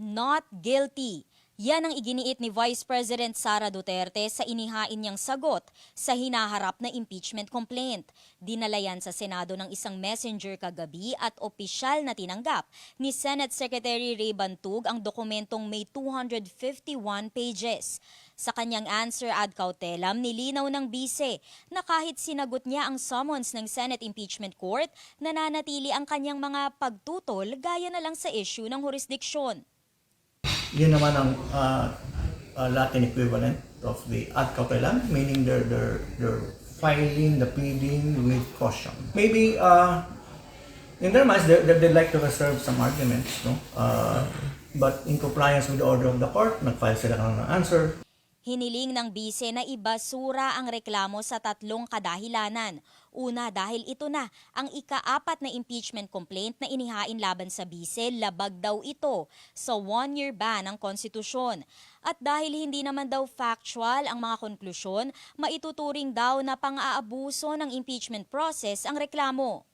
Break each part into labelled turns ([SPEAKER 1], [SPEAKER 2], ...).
[SPEAKER 1] not guilty. Yan ang iginiit ni Vice President Sara Duterte sa inihain niyang sagot sa hinaharap na impeachment complaint. Dinala yan sa Senado ng isang messenger kagabi at opisyal na tinanggap ni Senate Secretary Ray Bantug ang dokumentong may 251 pages. Sa kanyang answer ad cautelam, nilinaw ng bise na kahit sinagot niya ang summons ng Senate Impeachment Court, nananatili ang kanyang mga pagtutol gaya na lang sa issue ng jurisdiction.
[SPEAKER 2] Yun naman ang uh, uh, Latin equivalent of the ad cautelam, meaning they're, they're, they're filing the pleading with caution. Maybe uh, in their minds, they, they'd like to reserve some arguments, no? Uh, but in compliance with the order of the court, nag-file sila ng answer.
[SPEAKER 1] Hiniling ng bise na ibasura ang reklamo sa tatlong kadahilanan. Una, dahil ito na ang ikaapat na impeachment complaint na inihain laban sa bise, labag daw ito sa one-year ban ng konstitusyon. At dahil hindi naman daw factual ang mga konklusyon, maituturing daw na pang-aabuso ng impeachment process ang reklamo.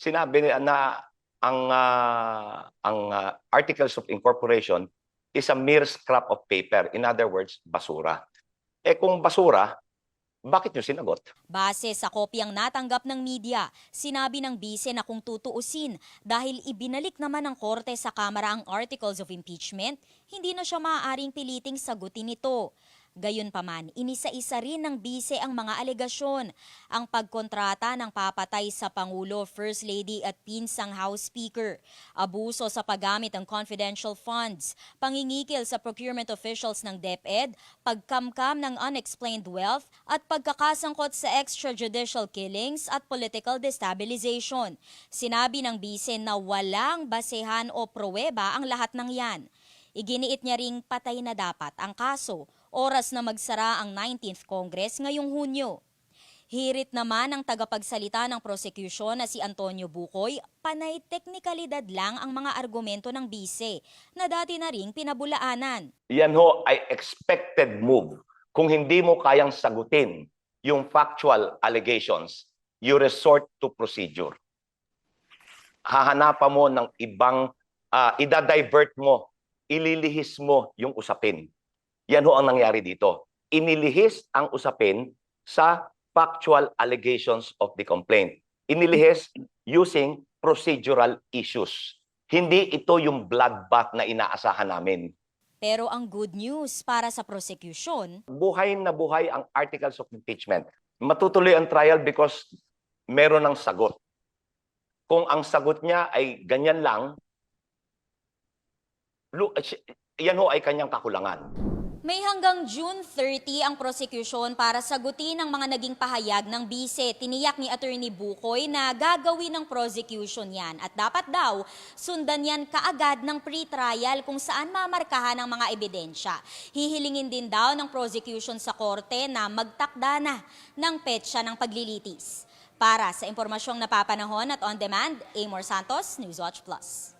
[SPEAKER 3] sinabi na ang ah, ang ah, articles of incorporation is a mere scrap of paper. In other words, basura. Eh kung basura, bakit nyo sinagot?
[SPEAKER 1] Base sa kopyang natanggap ng media, sinabi ng bise na kung tutuusin dahil ibinalik naman ng korte sa Kamara ang articles of impeachment, hindi na siya maaaring piliting sagutin ito. Gayunpaman, inisa-isa rin ng bise ang mga alegasyon. Ang pagkontrata ng papatay sa Pangulo, First Lady at pinsang House Speaker, abuso sa paggamit ng confidential funds, pangingikil sa procurement officials ng DepEd, pagkamkam ng unexplained wealth at pagkakasangkot sa extrajudicial killings at political destabilization. Sinabi ng bise na walang basehan o pruweba ang lahat ng yan. Iginiit niya ring patay na dapat ang kaso, oras na magsara ang 19th Congress ngayong Hunyo. Hirit naman ang tagapagsalita ng prosecution na si Antonio Bukoy, panay teknikalidad lang ang mga argumento ng bise na dati na ring pinabulaanan.
[SPEAKER 3] Yan ho ay expected move. Kung hindi mo kayang sagutin yung factual allegations, you resort to procedure. Hahanapan mo ng ibang, uh, idadivert mo, ililihis mo yung usapin. Yan ho ang nangyari dito. Inilihis ang usapin sa factual allegations of the complaint. Inilihis using procedural issues. Hindi ito yung bloodbath na inaasahan namin.
[SPEAKER 1] Pero ang good news para sa prosecution,
[SPEAKER 3] buhay na buhay ang articles of impeachment. Matutuloy ang trial because meron ng sagot. Kung ang sagot niya ay ganyan lang, yan ho ay kanyang kakulangan.
[SPEAKER 1] May hanggang June 30 ang prosecution para sagutin ang mga naging pahayag ng bise. Tiniyak ni Attorney Bukoy na gagawin ng prosecution yan at dapat daw sundan yan kaagad ng pre-trial kung saan mamarkahan ang mga ebidensya. Hihilingin din daw ng prosecution sa korte na magtakda na ng petsa ng paglilitis. Para sa impormasyong napapanahon at on demand, Amor Santos, Newswatch Plus.